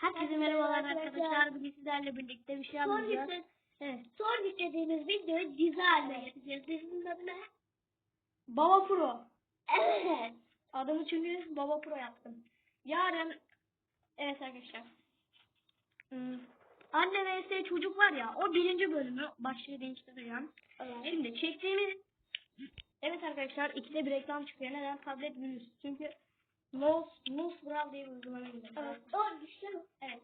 Herkese merhabalar arkadaşlar. Bugün sizlerle birlikte bir şey Son, yükle, Evet. son yüklediğimiz videoyu haline getireceğiz. Dizinin adı ne? Baba Pro. Evet. Adımı çünkü Baba Pro yaptım. Yarın evet arkadaşlar. Hmm, Anne vs çocuk var ya o birinci bölümü başlığı değiştireceğim. Evet. Şimdi çektiğimiz Evet arkadaşlar ikide bir reklam çıkıyor. Neden? Tablet virüs. Çünkü Nose, Nose Brawl diye bir uygulama indirdim. Evet. Doğru düştü mü? Evet.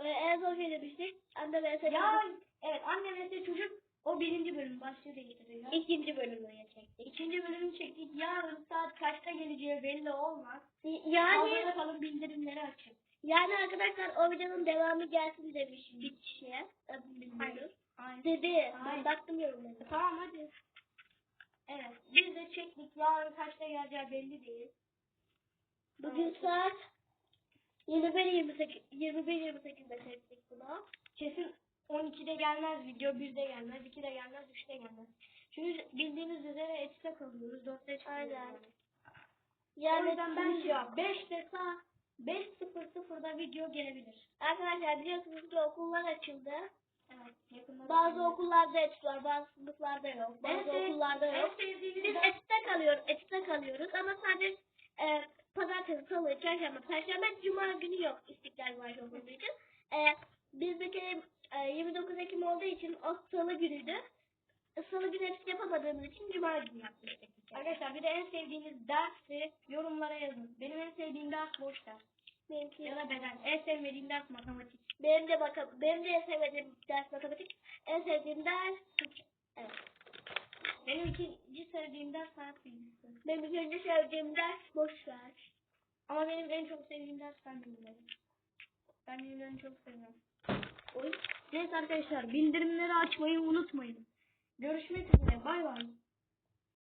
Ee, en son şey demiştik. Anne ve sen Ya evet anne vs çocuk o birinci bölüm başlığı değiştiriyor. ikinci bölümüne çektik. İkinci bölümü çektik. Yarın saat kaçta geleceği belli olmaz. Yani Abone kalın bildirimleri açın. yani arkadaşlar o videonun devamı gelsin demiş bir kişiye. Adını bilmiyoruz. Aynen. Dedi. Hayır. Ben baktım yorumlarına. Tamam hadi. Evet. Biz de çektik. Yarın kaçta geleceği belli değil. Bugün Evet. saat 21.28 21.28'de çektik bunu. Kesin 12'de gelmez video, 1'de gelmez, 2'de gelmez, 3'te gelmez. Çünkü bildiğiniz üzere etüte kalıyoruz. 4'te çıkıyoruz. Aynen. Yani. O yüzden ben siz- şey 5'te saat 5.00'da video gelebilir. Arkadaşlar biliyorsunuz ki okullar açıldı. Evet. Yakında Bazı da- okullarda etüt var, bazı sınıflarda yok. Bazı sev- okullarda yok. Biz etütte kalıyoruz, etütte kalıyoruz ama sadece e, pazartesi, salı, çarşamba, perşembe, cuma günü yok İstiklal Marşı olduğu için. E, bizdeki e, 29 Ekim olduğu için o salı günüydü. Salı günü etüt yapamadığımız için cuma günü yaptık. Arkadaşlar bir de en sevdiğiniz dersi yorumlara yazın. Benim en sevdiğim ders boş ders. Benimki, Ya da beden. En sevmediğim ders matematik. benim de baka, benim de en sevdiğim ders matematik. En sevdiğim ders Türkçe. Evet. Benim ikinci sevdiğim ders sanat bilgisi. Benim ikinci sevdiğim ders boş ver. Ama benim en çok sevdiğim ders fen bilimleri. Ben çok seviyorum. Oy. Neyse arkadaşlar bildirimleri açmayı unutmayın. Görüşmek üzere. Bay bay.